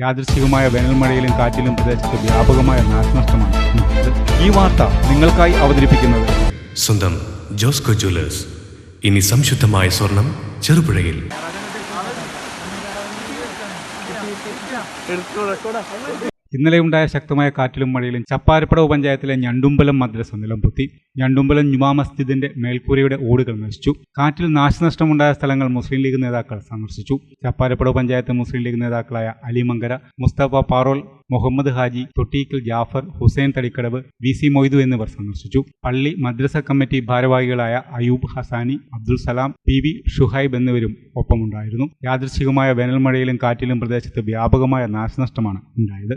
യാദൃശ്ചികമായ വേനൽമഴയിലും കാറ്റിലും പ്രദേശത്ത് വ്യാപകമായ നാശനഷ്ടമാണ്. ഈ വാർത്ത നിങ്ങൾക്കായി അവതരിപ്പിക്കുന്നത്. സ്വന്തം ജോസ്കോ ജ്വല്ലേഴ്സ്. ഇനി സംശുദ്ധമായ സ്വർണം ചെറുപുഴയിൽ. ഇന്നലെയുണ്ടായ ശക്തമായ കാറ്റിലും മഴയിലും ചപ്പാരപ്പടവ് പഞ്ചായത്തിലെ ഞണ്ടുമ്പലം മദ്രസ നിലംപൊത്തി. ഞണ്ടുമ്പലം ജുമാ മസ്ജിദിന്റെ മേൽക്കൂരയുടെ ഓടുകൾ നശിച്ചു. കാറ്റിൽ നാശനഷ്ടമുണ്ടായ സ്ഥലങ്ങൾ മുസ്ലിം ലീഗ് നേതാക്കൾ സന്ദർശിച്ചു. ചപ്പാരപ്പുഴ പഞ്ചായത്ത് മുസ്ലിം ലീഗ് നേതാക്കളായ അലിമങ്കര മുസ്തഫ പാറോൾ മുഹമ്മദ് ഹാജി തൊട്ടീക്കൽ ജാഫർ ഹുസൈൻ തടിക്കടവ് വി സി മൊയ്തു എന്നിവർ സന്ദർശിച്ചു. പള്ളി മദ്രസ കമ്മിറ്റി ഭാരവാഹികളായ അയൂബ് ഹസാനി അബ്ദുൽ സലാം പി വി ഷുഹൈബ് എന്നിവരും ഒപ്പമുണ്ടായിരുന്നു. യാദൃശ്ചികമായ വേനൽമഴയിലും കാറ്റിലും പ്രദേശത്ത് വ്യാപകമായ നാശനഷ്ടമാണ് ഉണ്ടായത്.